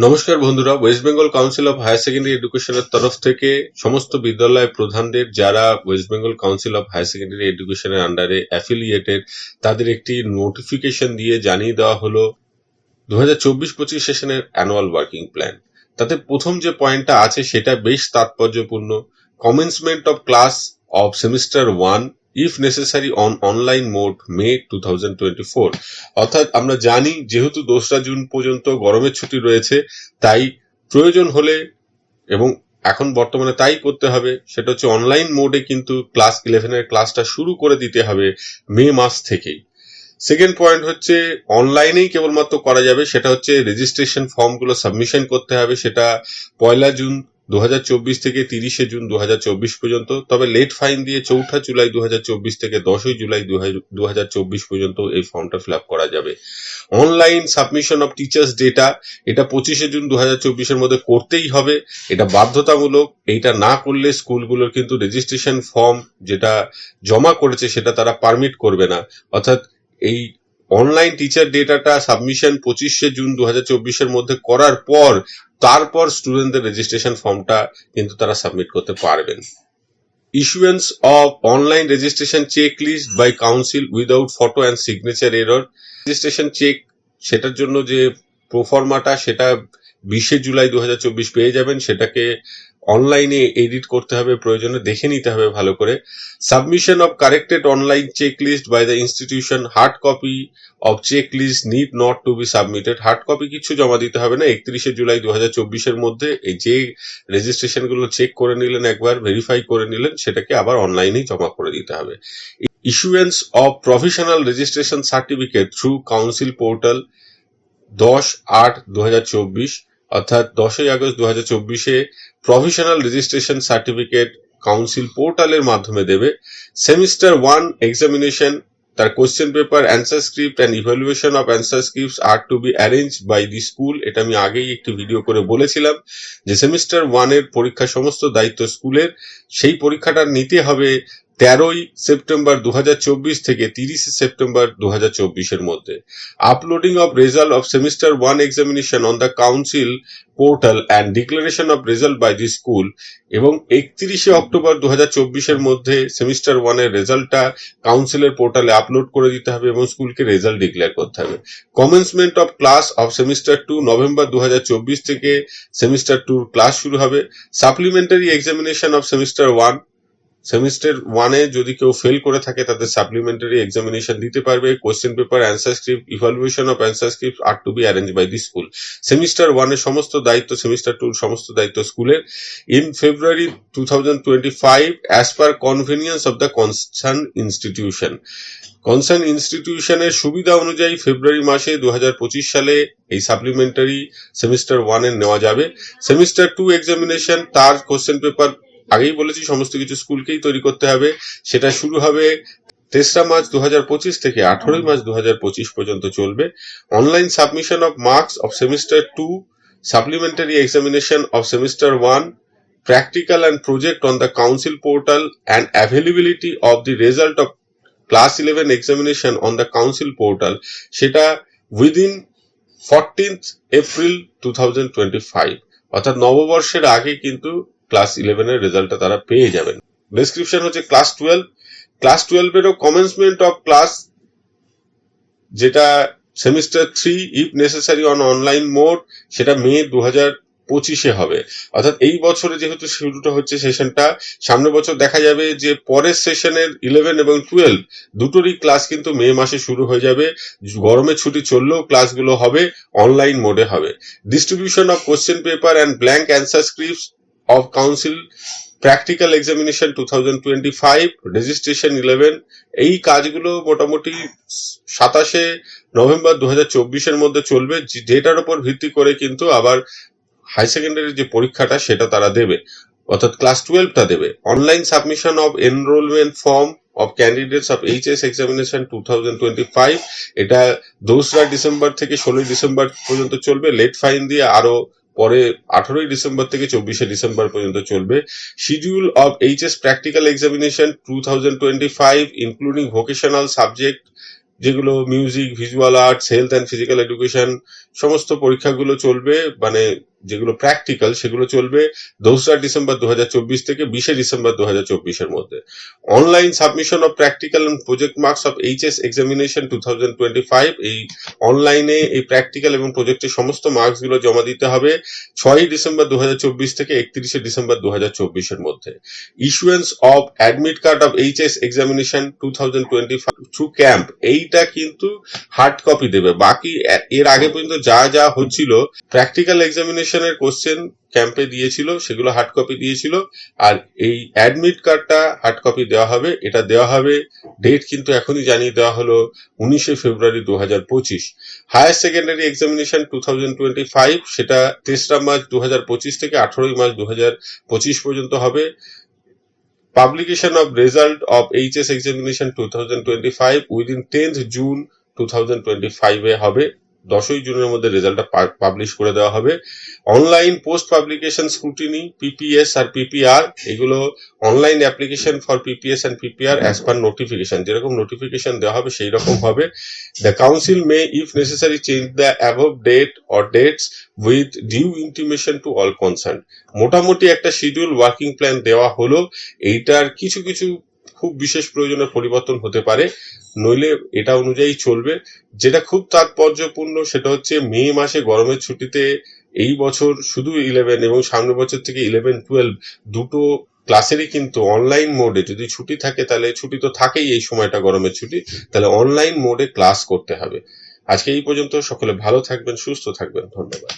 নমস্কার বন্ধুরা West Bengal council of higher secondary এডুকেশনের তরফ থেকে সমস্ত বিদ্যালয় প্রধানদের যারা West Bengal council of higher secondary এডুকেশনের আন্ডারে অ্যাফিলিয়েটেড তাদের একটি নোটিফিকেশন দিয়ে জানিয়ে দেওয়া হলো দু হাজার চব্বিশ পঁচিশ সেশনের অ্যানুয়াল ওয়ার্কিং প্ল্যান তাতে প্রথম যে পয়েন্টটা আছে সেটা বেশ তাৎপর্যপূর্ণ। Commencement of class of semester one if necessary on online mode May two thousand twenty four অর্থাৎ আমরা জানি, যেহেতু দোসরা জুন পর্যন্ত গরমের ছুটি রয়েছে, তাই প্রয়োজন হলে এবং এখন বর্তমানে তাই করতে হবে, সেটা হচ্ছে অনলাইন মোডে কিন্তু ক্লাস ইলেভেনের ক্লাসটা শুরু করে দিতে হবে মে মাস থেকেই। সেকেন্ড পয়েন্ট হচ্ছে অনলাইনেই কেবলমাত্র করা যাবে, সেটা হচ্ছে রেজিস্ট্রেশন ফর্মগুলো সাবমিশন করতে হবে, সেটা পয়লা জুন দু হাজার চব্বিশ থেকে তিরিশে জুন দু হাজার চব্বিশ পর্যন্ত, তবে লেট ফাইন দিয়ে চৌঠা জুলাই দু হাজার চব্বিশ থেকে দশই জুলাই দু পর্যন্ত এই ফর্মটা ফিল করা যাবে। Online submission of teachers data এটা পঁচিশে জুন দু এর মধ্যে করতেই হবে। এটা বাধ্যতামূলক, এইটা না করলে স্কুলগুলোর কিন্তু রেজিস্ট্রেশন ফর্ম যেটা জমা করেছে সেটা তারা পারমিট করবে না। অর্থাৎ এই অনলাইন টিচার ডেটাটা সাবমিশন পঁচিশে জুন দু এর মধ্যে করার পর তারপর স্টুডেন্টদের রেজিস্ট্রেশন ফর্মটা কিন্তু তারা সাবমিট করতে পারবেন। Issuance of online registration check list by council without photo and signature error registration check সেটার জন্য যে প্রোফর্মাটা সেটা বিশে জুলাই দু হাজার চব্বিশ পেয়ে যাবেন। সেটাকে অনলাইনে এডিট করতে হবে, প্রয়োজনে দেখে নিতে হবে ভালো করে। Submission of corrected online check list by the institution hard copy of check list need not to be submitted hard copy কিছু জমা দিতে হবে না। একত্রিশে জুলাই দু হাজার চব্বিশ এর মধ্যে এই যে রেজিস্ট্রেশনগুলো চেক করে নিলেন একবার ভেরিফাই করে নিলেন, সেটাকে আবার অনলাইনেই জমা করে দিতে হবে। Issuance of professional registration certificate through council portal দশ আট দু অর্থাৎ দশই আগস্ট দু হাজার চব্বিশে প্রফেশনাল রেজিস্ট্রেশন সার্টিফিকেট কাউন্সিল পোর্টালের মাধ্যমে দেবে। সেমিস্টার ওয়ান এক্সামিনেশন তার question paper answer script and evaluation of answer script are to be arrange by the school এটা আমি আগেই একটি ভিডিও করে বলেছিলাম যে সেমিস্টার ওয়ানের পরীক্ষা সমস্ত দায়িত্ব স্কুলের সেই পরীক্ষাটা নিতে হবে তেরোই সেপ্টেম্বর দু হাজার চব্বিশ থেকে তিরিশে সেপ্টেম্বর দু হাজার চব্বিশ এর মধ্যে। Uploading of result of semester one examination on the council portal and declaration of result by the school এবং একত্রিশে অক্টোবর দু এর মধ্যে সেমিস্টার ওয়ানের রেজাল্টটা কাউন্সিলের পোর্টালে আপলোড করে দিতে হবে এবং স্কুলকে রেজাল্ট ডিক্লেয়ার করতে হবে। Commencement of class of semester two November দু হাজার চব্বিশ থেকে সেমিস্টার টুর ক্লাস শুরু হবে। Supplementary examination of semester one semester ওয়ানে যদি কেউ ফেল করে থাকে, তাদের সাপ্লিমেন্টারি এক্সামিনেশন দিতে পারবে। Question paper answer script evaluation of answer script are to be arrange by the school semester ওয়ানের সমস্ত দায়িত্ব সেমিস্টার টুর সমস্ত দায়িত্ব স্কুলের। In February two thousand twenty five as per convenience of the concern institution concern ইনস্টিটিউশনের সুবিধা অনুযায়ী ফেব্রুয়ারি মাসে দু হাজার পঁচিশ সালে এই সাপ্লিমেন্টারি সেমিস্টার ওয়ানের নেওয়া যাবে। সেমিস্টার টু এক্সামিনেশন তার কোশ্চেন পেপার আগেই বলেছি, সমস্ত কিছু স্কুলকেই তৈরি করতে হবে। সেটা শুরু হবে তেসরা মার্চ দু হাজার পঁচিশ থেকে আঠারোই মার্চ দু হাজার পঁচিশ পর্যন্ত চলবে। Online submission of marks of semester two supplementary examination of semester one practical and project on the council portal and availability of the result of class 11 examination on the council portal, সেটা within 14th April 2025 অর্থাৎ নববর্ষের আগে কিন্তু class ইলেভেনের রেজাল্টটা তারা পেয়ে যাবেন। ডেসক্রিপশন হচ্ছে ক্লাস টুয়েলভ ক্লাস টুয়েলভেরও কমেন্সমেন্ট অফ ক্লাস যেটা semester three if necessary on online mode সেটা মে দু হাজার পঁচিশে হবে। অর্থাৎ এই বছরে যেহেতু শুরুটা হচ্ছে সেশনটা সামনের বছর দেখা যাবে যে পরের সেশনের ইলেভেন এবং টুয়েলভ দুটোরই ক্লাস কিন্তু মে মাসে শুরু হয়ে যাবে। গরমের ছুটি চললেও ক্লাসগুলো হবে অনলাইন মোডে হবে। Distribution of question paper and blank answer script of council practical examination two thousand twenty five registration eleven এই কাজগুলো মোটামুটি সাতাশে নভেম্বর দু হাজার চব্বিশের মধ্যে চলবে। যেটার উপর ভিত্তি করে কিন্তু আবার হাই সেকেন্ডারির যে পরীক্ষাটা, সেটা তারা দেবে। অর্থাৎ ক্লাস টুয়েলভটা দেবে। Online submission of enrollment form of candidates of HS examination two thousand twenty five এটা দোসরা ডিসেম্বর থেকে ষোলোই ডিসেম্বর পর্যন্ত চলবে। লেট ফাইন দিয়ে আরও পরে আঠারোই ডিসেম্বর থেকে চব্বিশে ডিসেম্বর পর্যন্ত চলবে। Schedule of HS practical examination two thousand twenty five including vocational subject যেগুলো music visual arts health and physical education সমস্ত পরীক্ষাগুলো চলবে। মানে যেগুলো প্র্যাকটিক্যাল সেগুলো চলবে দোসরা ডিসেম্বর দু হাজার চব্বিশ থেকে বিশে ডিসেম্বর দু এর মধ্যে। Online submission of practical and project marks of HS examination two এই অনলাইনে এই প্র্যাকটিক্যাল এবং প্রজেক্টের সমস্ত মার্কসগুলো জমা দিতে হবে ছয়ই ডিসেম্বর দুহাজার চব্বিশ থেকে একত্রিশে ডিসেম্বর দু এর মধ্যে। Issuance of admit card of HS examination two through camp এইটা কিন্তু হার্ড কপি দেবে। বাকি এর আগে পর্যন্ত যা যা হচ্ছিল প্র্যাকটিক্যাল এক্সামিনেশনের কোশ্চেন ক্যাম্পে দিয়েছিল, সেগুলো হার্ড কপি দিয়েছিল, আর এই অ্যাডমিট কার্ডটা হার্ড কপি দেওয়া হবে, এটা দেওয়া হবে ডেট কিন্তু এখনই জানিয়ে দেওয়া হলো উনিশে ফেব্রুয়ারি দু হাজার পঁচিশ। Higher secondary examination two thousand twenty five সেটা তেসরা মার্চ দু হাজার পঁচিশ থেকে আঠারোই মার্চ দু হাজার পঁচিশ পর্যন্ত হবে। Publication of result of HS examination two thousand twenty five within tenth June two thousand twenty ফাইভে হবে। দশই জুনের মধ্যে রেজাল্টটা পাবলিশ করে দেওয়া হবে। Online post publication scrutiny PPS আর পিপিআর এগুলো online application for PPS and PPR as per notification যেরকম নোটিফিকেশন দেওয়া হবে, সেই রকম হবে। The council may if necessary change the above date or dates with due intimation to all concern মোটামুটি একটা schedule working plan দেওয়া হলো। এইটার কিছু কিছু খুব বিশেষ প্রয়োজনে পরিবর্তন হতে পারে। নইলে এটা অনুযায়ী চলবে। যেটা খুব তাৎপর্যপূর্ণ সেটা হচ্ছে মে মাসে গরমের ছুটিতে এই বছর শুধু ইলেভেন এবং সামনের বছর থেকে ইলেভেন টুয়েলভ দুটো ক্লাসেরই কিন্তু অনলাইন মোডে যদি ছুটি থাকে তাহলে ছুটি তো থাকেই এই সময়টা গরমের ছুটি, তাহলে অনলাইন মোডে ক্লাস করতে হবে। আজকে এই পর্যন্ত সকলে ভালো থাকবেন, সুস্থ থাকবেন। ধন্যবাদ।